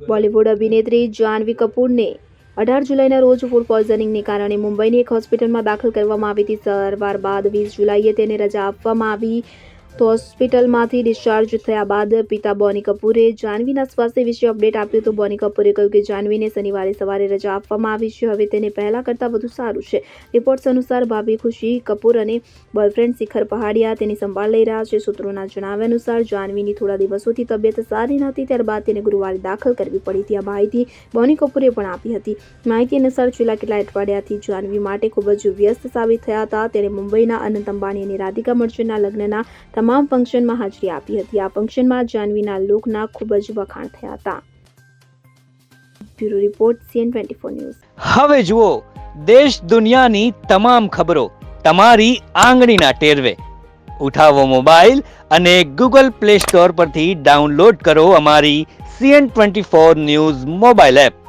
બોલિવૂડ અભિનેત્રી જાહ્નવી કપૂરને અઢાર જુલાઈના રોજ ફૂડ પોઈઝનિંગને કારણે મુંબઈની એક હોસ્પિટલમાં દાખલ કરવામાં આવી હતી. સારવાર બાદ વીસ જુલાઈએ તેને રજા આપવામાં આવી તો હોસ્પિટલમાંથી ડિસ્ચાર્જ થયા બાદ પિતા બોની કપૂરે જાનવીના સ્વાસ્થ્ય વિશે અપડેટ આપ્યું તો બોની કપૂરે કહ્યું કે જાનવીને શનિવારે સવારે રજા આપવામાં આવી છે. હવે તેને પહેલાં કરતાં વધુ સારું છે. રિપોર્ટ્સ અનુસાર ભાભી ખુશી, કપૂર અને બોયફ્રેન્ડ શિખર પહાડિયા તેની સંભાળ લઈ રહ્યા છે. સૂત્રોના જણાવ્યા અનુસાર જાનવીની થોડા દિવસોથી તબિયત સારી નહોતી, ત્યારબાદ તેને ગુરુવારે દાખલ કરવી પડી. હતી આ માહિતી બોની કપૂરે પણ આપી હતી. માહિતી અનુસાર છેલ્લા કેટલા અઠવાડિયાથી જાનવી માટે ખૂબ જ વ્યસ્ત સાબિત થયા હતા. તેને મુંબઈના અનંત અંબાણી અને રાધિકા મર્ચન્ટના લગ્નના તમામ ફંક્શનમાં હાજરી આપી હતી. આ ફંક્શનમાં જાનવીના લુકના ખૂબ જ વખાણ થયા હતા. Bureau report CN twenty four news. હવે જુઓ, દેશ દુનિયાની તમામ ખબરો તમારી આંગળીના ટેરવે. ઉઠાવો મોબાઈલ અને ગૂગલ પ્લે સ્ટોર પરથી ડાઉનલોડ કરો અમારી CN twenty four news mobile app.